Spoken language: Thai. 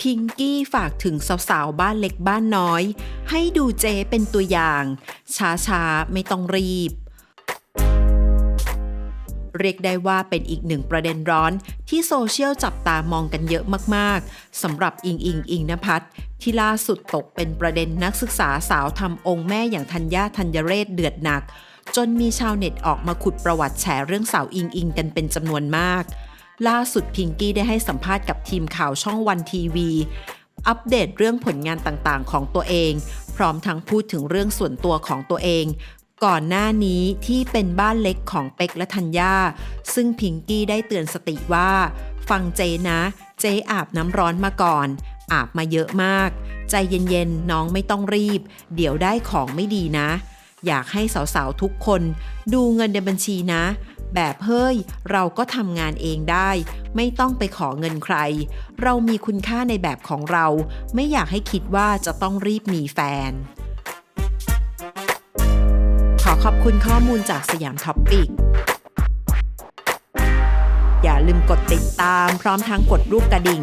พิงกี้ฝากถึงสาวๆ บ้านเล็กบ้านน้อย ให้ดูเจเป็นตัวอย่าง ช้าๆ ไม่ต้องรีบ เรียกได้ว่าเป็นอีกหนึ่งประเด็นร้อนที่โซเชียลจับตามองกันเยอะมากๆสำหรับอิงอิงอิงนภัทรที่ล่าสุดตกเป็นประเด็นนักศึกษาสาวทำองค์แม่อย่างธัญญาธัญเรศเดือดหนัก จนมีชาวเน็ตออกมาขุดประวัติแฉเรื่องสาวอิงอิงกันเป็นจำนวนมาก ล่าสุดพิงกี้ได้ให้สัมภาษณ์กับทีมข่าวช่องวันทีวี อัปเดตเรื่องผลงานต่างๆ ของตัวเอง พร้อมทั้งพูดถึงเรื่องส่วนตัวของตัวเอง ก่อนหน้านี้ที่เป็นบ้านเล็กของเป็กและธัญญาซึ่งพิงกี้ได้เตือนสติว่า ฟังเจนะ เจอาบน้ำร้อนมาก่อน อาบมาเยอะมาก ใจเย็นๆน้องไม่ต้องรีบ เดี๋ยวได้ของไม่ดีนะ อยากให้สาวๆทุกคนดูเงินในบัญชีนะ แบบเฮ้ย เราก็ทำงานเองได้ ไม่ต้องไปขอเงินใคร เรามีคุณค่าในแบบของเรา ไม่อยากให้คิดว่าจะต้องรีบมีแฟน ขอขอบคุณข้อมูลจากสยามท็อปปิกอย่าลืมกดติดตามพร้อมทั้งกดรูปกระดิ่ง